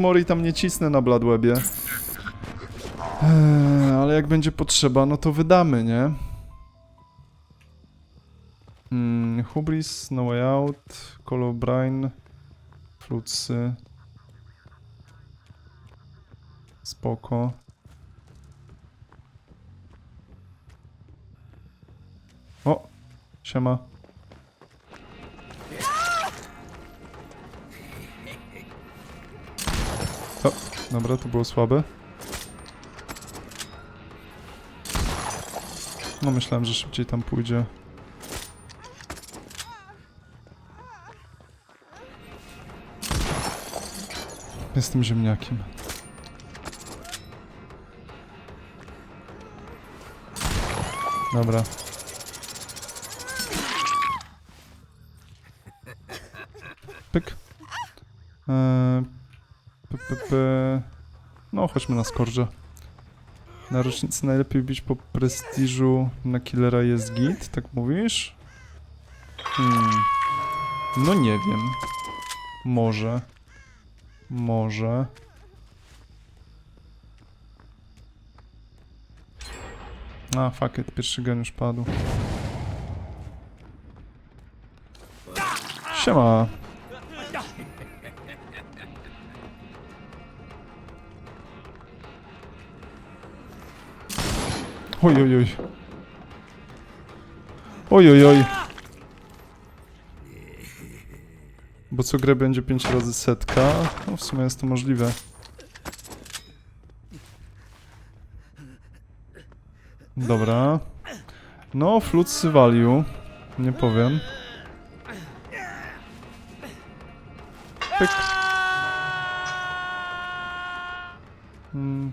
Mori tam nie cisnę na Bladwebie. Eee, ale jak będzie potrzeba, no to wydamy, nie? Mm, Hubris, No Way Out, Call of Brine, Fruitsy. Spoko. O, siema. Dobra, to było słabe. No myślałem, że szybciej tam pójdzie. Jestem ziemniakiem. Dobra. Pyk. Eee, No, chodźmy na skorżę. Na rocznicę najlepiej bić po prestiżu na killera jest git, tak mówisz? Hmm. No nie wiem. Może. Może. A, fuck it, pierwszy gen już padł. Siema. Oj, oj, oj. Oj, oj, oj. Bo co grę będzie 5 razy setka? No w sumie jest to możliwe. Dobra. No, flutsy value. Nie powiem. Pyk. Hmm.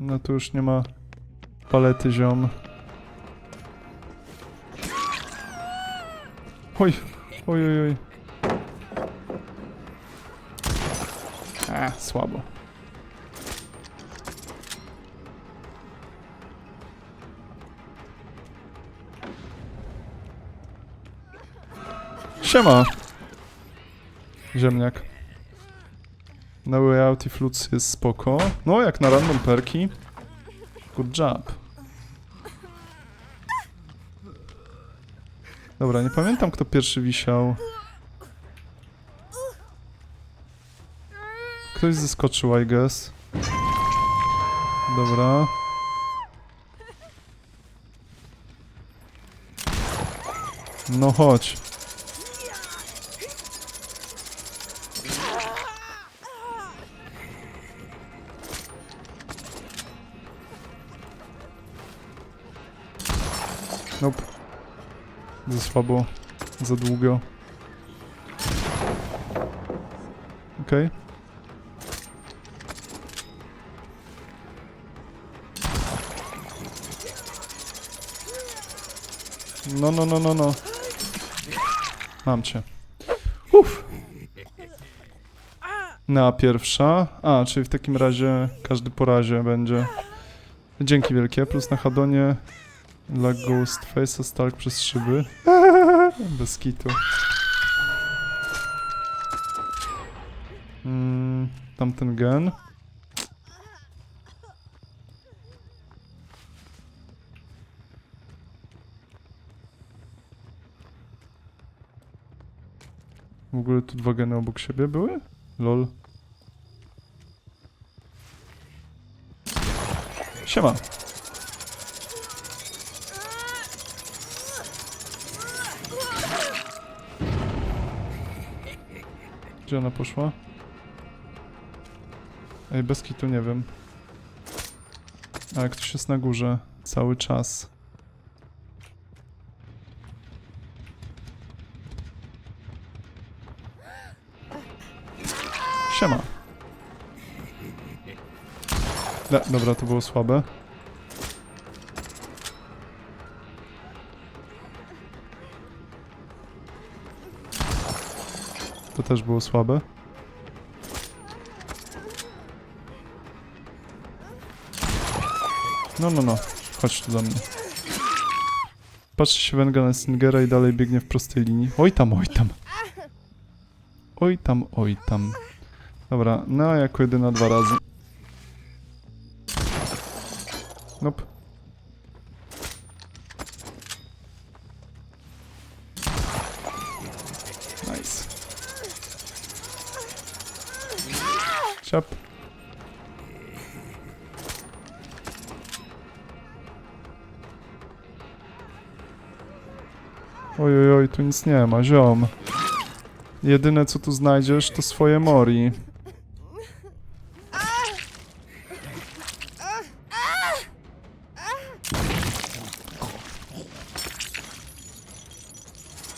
No tu już nie ma palety ziom. Oj, oj, oj, oj. A, słabo. Siema. Ziemniak. No way out i fluts jest spoko. No, jak na random perki. Good job. Dobra, nie pamiętam kto pierwszy wisiał. Ktoś zeskoczył, I guess. Dobra. No chodź. Nope. Za słabo. Za długo. Okej. No, no, no, no, no. Mam cię. Uff. Na pierwsza. A, czyli w takim razie każdy po razie będzie. Dzięki wielkie. Plus na Hadonie dla Ghostface'a stalk przez szyby. Bez kitu. Mm, tamten gen. W ogóle tu dwa geny obok siebie były? Lol. Siema. Gdzie ona poszła? Ej, bez kitu nie wiem. Ale ktoś jest na górze cały czas. Siema. Da, dobra, to było słabe. Też było słabe. No, no, no. Chodź tu do mnie. Patrzy się Wenga na i dalej biegnie w prostej linii. Oj tam, oj tam. Oj tam, oj tam. Dobra, no jako jedyna dwa razy. Nope. Ciap. Oj, oj, oj, tu nic nie ma, ziom. Jedyne co tu znajdziesz to swoje mori.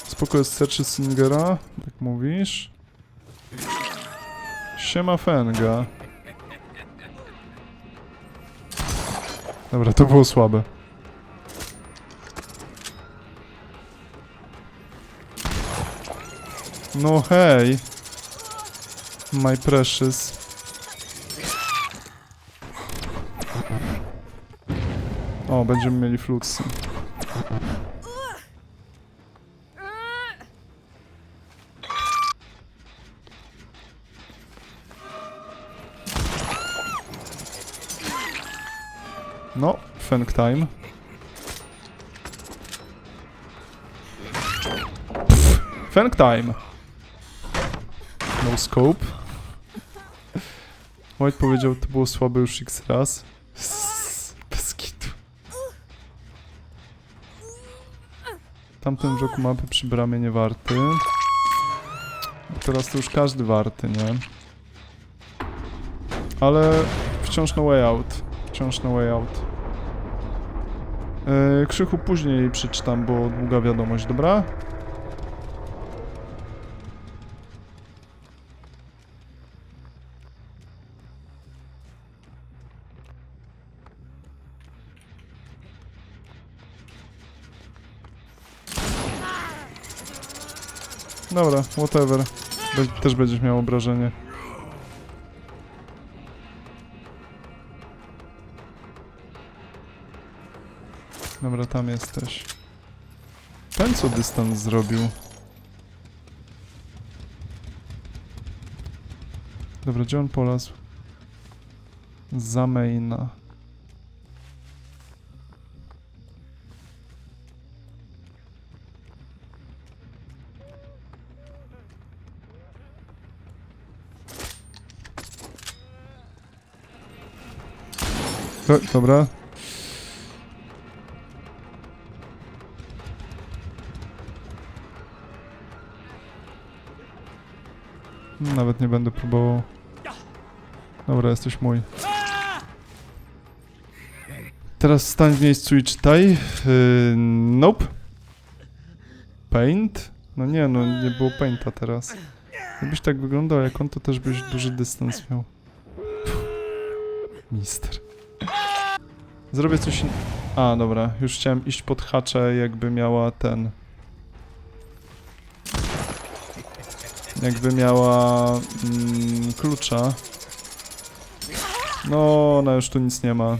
Spoko jest Searchy Singera, tak mówisz. Siema Fenga. Dobra, to było słabe. No hej. My precious. O, będziemy mieli flutsy. No, Feng time. Pff, time. No scope. White powiedział, to było słabe już x raz. Bez kitu. Tamten roku mapy przy bramie nie warty. Teraz to już każdy warty, nie? Ale wciąż no way out. Wciąż no way out. Yy, Krzychu później przeczytam, bo długa wiadomość, dobra? Dobra, whatever. Be też będziesz miał obrażenie. Dobra, tam jesteś. Ten co dystans zrobił? Dobra, gdzie on polazł? Za maina. Do, dobra. Nawet nie będę próbował. Dobra, jesteś mój. Teraz stań w miejscu i czytaj. Yy, nope. Paint? No nie, no nie było painta teraz. Gdybyś tak wyglądał jak on, to też byś duży dystans miał. Mister. Zrobię coś in... A, dobra. Już chciałem iść pod hacze, jakby miała ten... Jakby miała mm, klucza. No, ona już tu nic nie ma.